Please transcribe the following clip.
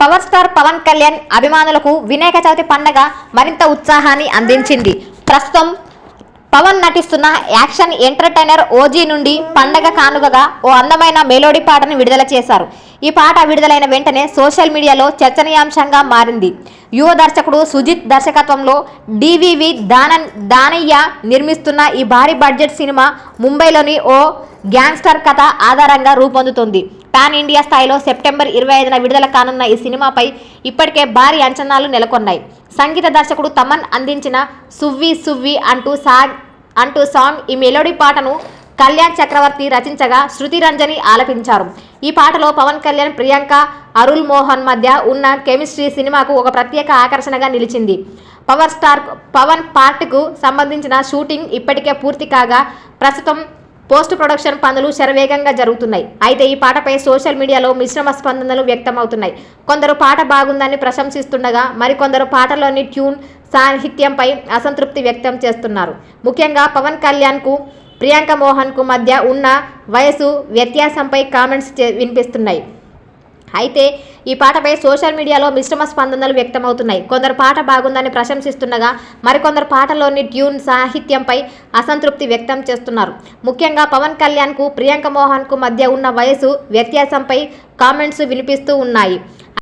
Power star Pawan Kalyan అభిమానులకు వినాయక చవితి పండగ మరింత ఉత్సాహాన్ని అందించింది. ప్రస్తుతం పవన్ నటిస్తున్న యాక్షన్ ఎంటర్టైనర్ ఓజీ నుండి పండగ కానుకగా ఓ అందమైన మెలోడీ పాటను విడుదల చేశారు. ఈ పాట విడుదలైన వెంటనే సోషల్ మీడియాలో చర్చనీయాంశంగా మారింది. యువ దర్శకుడు సుజిత్ దర్శకత్వంలో డివివి దానన్ దానయ్య నిర్మిస్తున్న ఈ భారీ బడ్జెట్ సినిమా ముంబైలోని ఓ గ్యాంగ్స్టర్ కథ ఆధారంగా రూపొందుతుంది. పాన్ ఇండియా స్థాయిలో సెప్టెంబర్ ఇరవై ఐదున విడుదల కానున్న ఈ సినిమాపై ఇప్పటికే భారీ అంచనాలు నెలకొన్నాయి. సంగీత దర్శకుడు తమన్ అందించిన సువ్వి సువ్వి అంటూ సా అంటూ సాంగ్ ఈ మెలోడీ పాటను కళ్యాణ్ చక్రవర్తి రచించగా శృతి రంజని ఆలపించారు. ఈ పాటలో పవన్ కళ్యాణ్ ప్రియాంక అరుల్ మోహన్ మధ్య ఉన్న కెమిస్ట్రీ సినిమాకు ఒక ప్రత్యేక ఆకర్షణగా నిలిచింది. పవర్ స్టార్ పవన్ పార్ట్కు సంబంధించిన షూటింగ్ ఇప్పటికే పూర్తి కాగా ప్రస్తుతం పోస్ట్ ప్రొడక్షన్ పనులు శరవేగంగా జరుగుతున్నాయి. అయితే ఈ పాటపై సోషల్ మీడియాలో మిశ్రమ స్పందనలు వ్యక్తమవుతున్నాయి. కొందరు పాట బాగుందని ప్రశంసిస్తుండగా మరికొందరు పాటలోని ట్యూన్ సాహిత్యంపై అసంతృప్తి వ్యక్తం చేస్తున్నారు. ముఖ్యంగా పవన్ కళ్యాణ్కు ప్రియాంక మోహన్కు మధ్య ఉన్న వయసు వ్యత్యాసంపై కామెంట్స్ చే- వినిపిస్తున్నాయి. అయితే ఈ పాటపై సోషల్ మీడియాలో మిశ్రమ స్పందనలు వ్యక్తమవుతున్నాయి. కొందరు పాట బాగుందని ప్రశంసిస్తుండగా మరికొందరు పాటలోని ట్యూన్ సాహిత్యంపై అసంతృప్తి వ్యక్తం చేస్తున్నారు. ముఖ్యంగా పవన్ కళ్యాణ్కు ప్రియాంక మోహన్కు మధ్య ఉన్న వయసు వ్యత్యాసంపై కామెంట్స్ వినిపిస్తూ ఉన్నాయి.